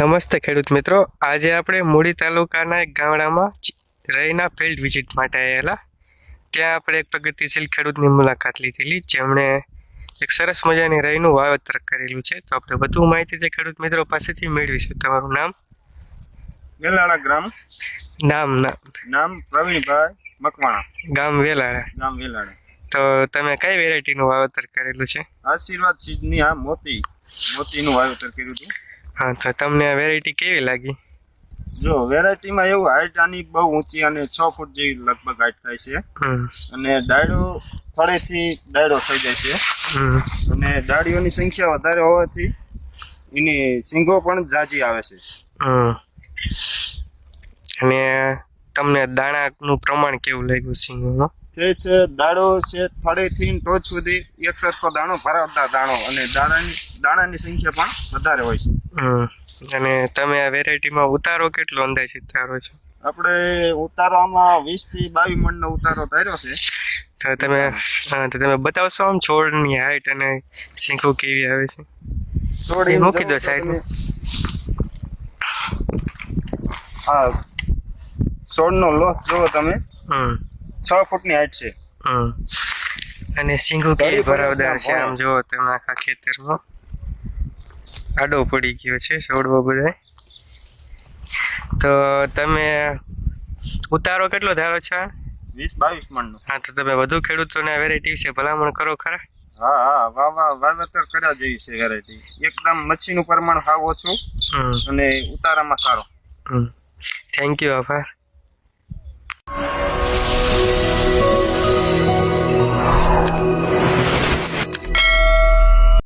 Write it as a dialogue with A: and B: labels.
A: નમસ્તે ખેડૂત મિત્રો. આજે આપણે મૂડી તાલુકાના એક ગામડામાં રહીના ફિલ્ડ વિઝિટ માટે આવેલા ત્યાં આપણે એક પ્રગતિશીલ ખેડૂતની મુલાકાત લીધેલી જેમણે એક સરસ મજાની રહીનું વાવેતર કરેલું છે. તો આપણે વધુ માહિતી તે ખેડૂત મિત્રો પાસેથી મેળવીશું. તમારું નામ?
B: વેલાળા ગ્રામ.
A: નામ
B: નામ. પ્રવીણભાઈ મકવાણા.
A: ગામ વેલાળા.
B: ગામ વેલાળા.
A: તો તમે કઈ વેરાયટીનું વાવેતર કરેલું છે?
B: આશીર્વાદ સીડની આ મોતી મોતીનું વાવેતર કર્યું હતું.
A: હા તો તમને આ વેરાયટી કેવી લાગી?
B: જો વેરાયટીમાં એવું હાઈટ આની બહુ ઊંચી અને છ ફૂટ જેવી લગભગ હાઈટ થાય છે. અને ડાયડો ફળેથી ડાયડો થઈ જાય છે. અને ડાળીઓની સંખ્યા વધારે હોવાથી એની સિંગો પણ જાજી આવે છે.
A: અને તમને દાણાનું પ્રમાણ કેવું લાગ્યું સિંગોમાં
B: તે છે દાડો છે થળેથી ટોચ સુધી એક સરખો દાણો ભરાવતા દાણો. અને દાણાની દાણાની સંખ્યા પણ વધારે હોય છે.
A: અને તમે આ વેરાયટીમાં ઉતારો કેટલો અંદાજિત ધારો છો?
B: આપણે ઉતારવામાં વીસથી બાવીસ મણનો ઉતારો ધાર્યો છે.
A: તો તમે હા તો તમે બતાવશો આમ છોડની હાઈટ અને સિંગો કેવી આવે છે? છોડ મૂકી દો સાહેબ
B: હા. છોડનો લોથ જુઓ તમે. છ ફૂટની હાઈટ છે.
A: અને સિંગો કેવી ભરાવદાર
B: છે આમ
A: જુઓ તમે આખા ખેતરમાં. આડો પડી ગયો છે છોડવો બધાય. તો તમે ઉતારો કેટલો ધારો છો?
B: વીસ બાવીસ મણનો.
A: હા તો તમે વધુ ખેડૂતોને ને વેરાયટી વિશે ભલામણ કરો ખરા.
B: હા હા વાવા વાવેતર કર્યા જેવી છે વેરાયટી એકદમ મચ્છીનું પ્રમાણ હાવ ઓછું અને ઉતારામાં સારો.
A: થેન્ક યુ આભાર.